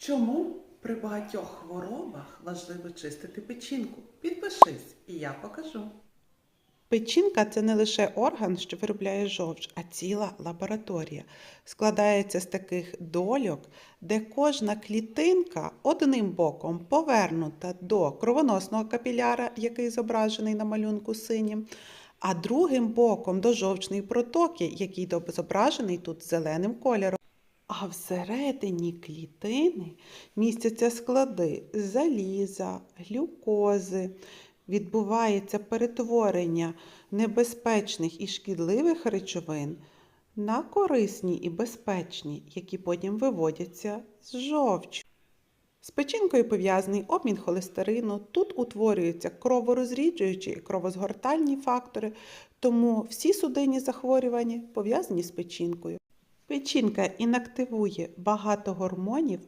Чому при багатьох хворобах важливо чистити печінку? Підпишись, і я покажу. Печінка це не лише орган, що виробляє жовч, а ціла лабораторія. Складається з таких дольок, де кожна клітинка одним боком повернута до кровоносного капіляра, який зображений на малюнку синім, а другим боком до жовчної протоки, який зображений тут зеленим кольором. А всередині клітини містяться склади заліза, глюкози, відбувається перетворення небезпечних і шкідливих речовин на корисні і безпечні, які потім виводяться з жовчу. З печінкою пов'язаний обмін холестерину. Тут утворюються кроворозріджуючі і кровозгортальні фактори, тому всі судинні захворювання пов'язані з печінкою. Печінка інактивує багато гормонів,